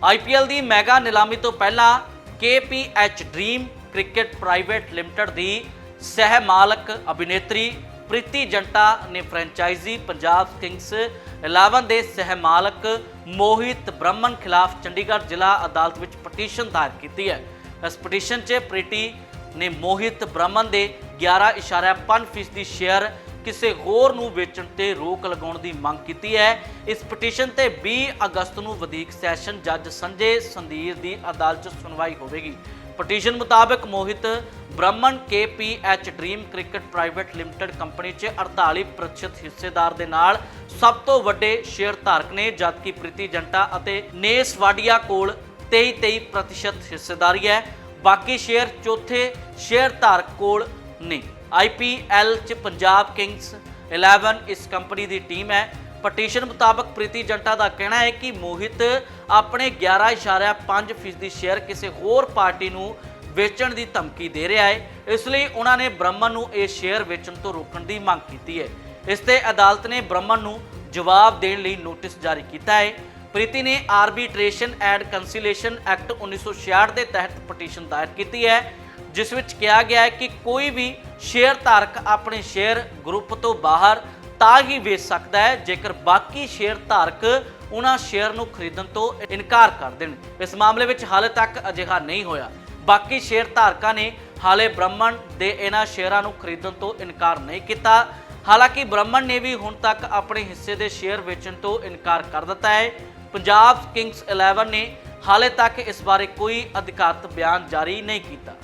IPL ਦੀ mega ਨਿਲਾਮੀ ਤੋਂ ਪਹਿਲਾਂ KPH dream cricket private limited ਦੀ ਸਹਿ ਮਾਲਕ ਅਭਿਨੇਤਰੀ ਪ੍ਰੀਤੀ ਜੰਟਾ ਨੇ ਫਰੈਂਚਾਈਜ਼ੀ ਪੰਜਾਬ ਕਿੰਗਸ 11 ਦੇ ਸਹਿ ਮਾਲਕ ਮੋਹਿਤ ਬ੍ਰਹਮਨ ਖਿਲਾਫ ਚੰਡੀਗੜ੍ਹ ਜ਼ਿਲ੍ਹਾ ਅਦਾਲਤ ਵਿੱਚ ਪਟੀਸ਼ਨ ਦਾਇਰ ਕੀਤੀ ਹੈ। ਇਸ ਪਟੀਸ਼ਨ 'ਚ ਪ੍ਰੀਤੀ ਨੇ ਮੋਹਿਤ ਬ੍ਰਹਮਨ ਦੇ 11.5% ਦੀ ਸ਼ੇਅਰ ਕਿਸੇ ਹੋਰ ਨੂੰ ਵੇਚਣ ਤੇ ਰੋਕ ਲਗਾਉਣ ਦੀ ਮੰਗ ਕੀਤੀ ਹੈ। ਇਸ ਪਟੀਸ਼ਨ ਤੇ 20 ਅਗਸਤ ਨੂੰ ਵਧੀਕ ਸੈਸ਼ਨ ਜੱਜ ਸੰਜੇ ਸੰਧੀਰ ਦੀ ਅਦਾਲਤ 'ਚ ਸੁਣਵਾਈ ਹੋਵੇਗੀ। ਪਟੀਸ਼ਨ ਮੁਤਾਬਕ Mohit Burman KPH dream cricket private limited company 'ਚ 48% ਹਿੱਸੇਦਾਰ ਦੇ ਨਾਲ ਸਭ ਤੋਂ ਵੱਡੇ ਸ਼ੇਅਰ ਧਾਰਕ ਨੇ, ਜਦਕਿ ਪ੍ਰੀਤੀ ਜੰਟਾ ਅਤੇ ਨੇਸ ਵਾਡੀਆ ਕੋਲ 23-23% ਹਿੱਸੇਦਾਰੀ ਹੈ। ਬਾਕੀ ਸ਼ੇਅਰ ਚੌਥੇ ਸ਼ੇਅਰ ਧਾਰਕ ਕੋਲ ਨੇ IPL ਚ ਪੰਜਾਬ ਕਿੰਗਸ 11 ਇਸ ਕੰਪਨੀ ਦੀ ਟੀਮ ਹੈ। ਪਟੀਸ਼ਨ ਮੁਤਾਬਕ ਪ੍ਰੀਤੀ ਜੰਟਾ ਦਾ ਕਹਿਣਾ ਹੈ ਕਿ ਮੋਹਿਤ ਆਪਣੇ 11.5% ਦੀ ਸ਼ੇਅਰ ਕਿਸੇ ਹੋਰ ਪਾਰਟੀ ਨੂੰ ਵੇਚਣ ਦੀ ਧਮਕੀ ਦੇ ਰਿਹਾ ਹੈ। ਇਸ ਲਈ ਉਹਨਾਂ ਨੇ ਬ੍ਰਹਮਨ ਨੂੰ ਇਹ ਸ਼ੇਅਰ ਵੇਚਣ ਤੋਂ ਰੋਕਣ ਦੀ ਮੰਗ ਕੀਤੀ ਹੈ। ਇਸ ਤੇ ਅਦਾਲਤ ਨੇ ਬ੍ਰਹਮਨ ਨੂੰ ਜਵਾਬ ਦੇਣ ਲਈ ਨੋਟਿਸ ਜਾਰੀ ਕੀਤਾ ਹੈ। ਪ੍ਰੀਤੀ ਨੇ ਆਰਬਿਟ੍ਰੇਸ਼ਨ ਐਂਡ ਕੰਸੀਲੇਸ਼ਨ ਐਕਟ 1966 ਦੇ ਤਹਿਤ ਪਟੀਸ਼ਨ ਦਾਇਰ ਕੀਤੀ ਹੈ। ਜਿਸ ਵਿੱਚ ਕਿਹਾ ਗਿਆ ਹੈ ਕਿ ਕੋਈ ਵੀ ਸ਼ੇਅਰ ਧਾਰਕ ਆਪਣੇ ਸ਼ੇਅਰ ਗਰੁੱਪ ਤੋਂ ਬਾਹਰ ਤਾਂ ਹੀ ਵੇਚ ਸਕਦਾ ਹੈ ਜੇਕਰ ਬਾਕੀ ਸ਼ੇਅਰ ਧਾਰਕ ਉਹਨਾਂ ਸ਼ੇਅਰ ਨੂੰ ਖਰੀਦਣ ਤੋਂ ਇਨਕਾਰ ਕਰ ਦੇਣ। ਇਸ ਮਾਮਲੇ ਵਿੱਚ ਹਾਲੇ ਤੱਕ ਅਜਿਹਾ ਨਹੀਂ ਹੋਇਆ। ਬਾਕੀ ਸ਼ੇਅਰ ਧਾਰਕਾਂ ਨੇ ਹਾਲੇ ਬ੍ਰਹਮਣ ਦੇ ਇਹਨਾਂ ਸ਼ੇਅਰਾਂ ਨੂੰ ਖਰੀਦਣ ਤੋਂ ਇਨਕਾਰ ਨਹੀਂ ਕੀਤਾ। ਹਾਲਾਂਕਿ ਬ੍ਰਹਮਣ ਨੇ ਵੀ ਹੁਣ ਤੱਕ ਆਪਣੇ ਹਿੱਸੇ ਦੇ ਸ਼ੇਅਰ ਵੇਚਣ ਤੋਂ ਇਨਕਾਰ ਕਰ ਦਿੱਤਾ ਹੈ। ਪੰਜਾਬ ਕਿੰਗਸ 11 ਨੇ ਹਾਲੇ ਤੱਕ ਇਸ ਬਾਰੇ ਕੋਈ ਅਧਿਕਾਰਤ ਬਿਆਨ ਜਾਰੀ ਨਹੀਂ ਕੀਤਾ।